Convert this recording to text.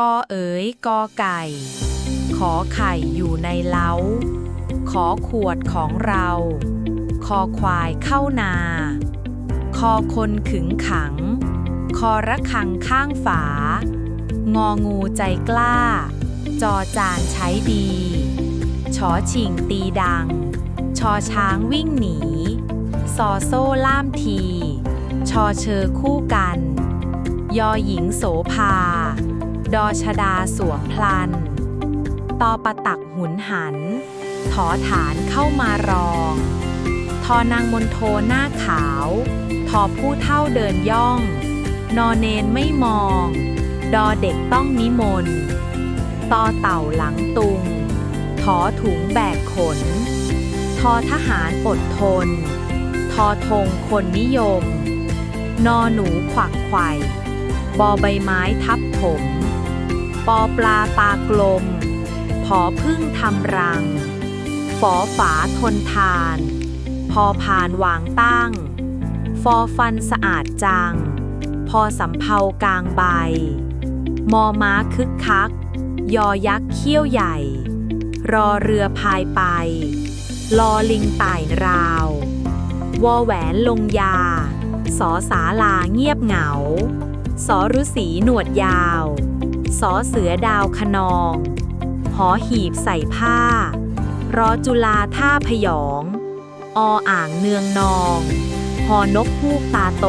กอเอ๋ยกอไก่ ขอไข่อยู่ในเล้า ขอขวดของเรา คอควายเข้านา คอคนขึงขัง คอระคังข้างฝา งองูใจกล้า จอจานใช้ดี ชอชิงตีดัง ชอช้างวิ่งหนี ซอโซ่ล่ามที ชอเชอคู่กัน ยอหญิงโสภา ดอชดาสวมพลัน ตอปะตักหุนหัน ถอฐานเข้ามารอง ทอนางมนโทหน้าขาว ทอผู้เท่าเดินย่อง นอเนนไม่มอง ดอเด็กต้องนิมนต์ตอเต่าหลังตุงทอถุงแบกขน ทอทหารอดทน ทอธงคนนิยม นอหนูขวักไขว่บอใบไม้ทับถม ปอปลาตากลม พอพึ่งทำรัง ฝอฝาทนทาน พอพานวางตั้ง ฟอฟันสะอาดจัง พอสำเภากลางใบ มอม้าคึกคัก ยอยักษ์เขี้ยวใหญ่ รอเรือพายไป ลอลิงไต่ราว วอแหวนลงยาสอสาลาเงียบเหงา สอฤษีหนวดยาว อเสือดาวขนอง หอหีบใส่ผ้า รอจุลาท่าพยอง ออ่างเนืองนอง หอนกฮูกตาโต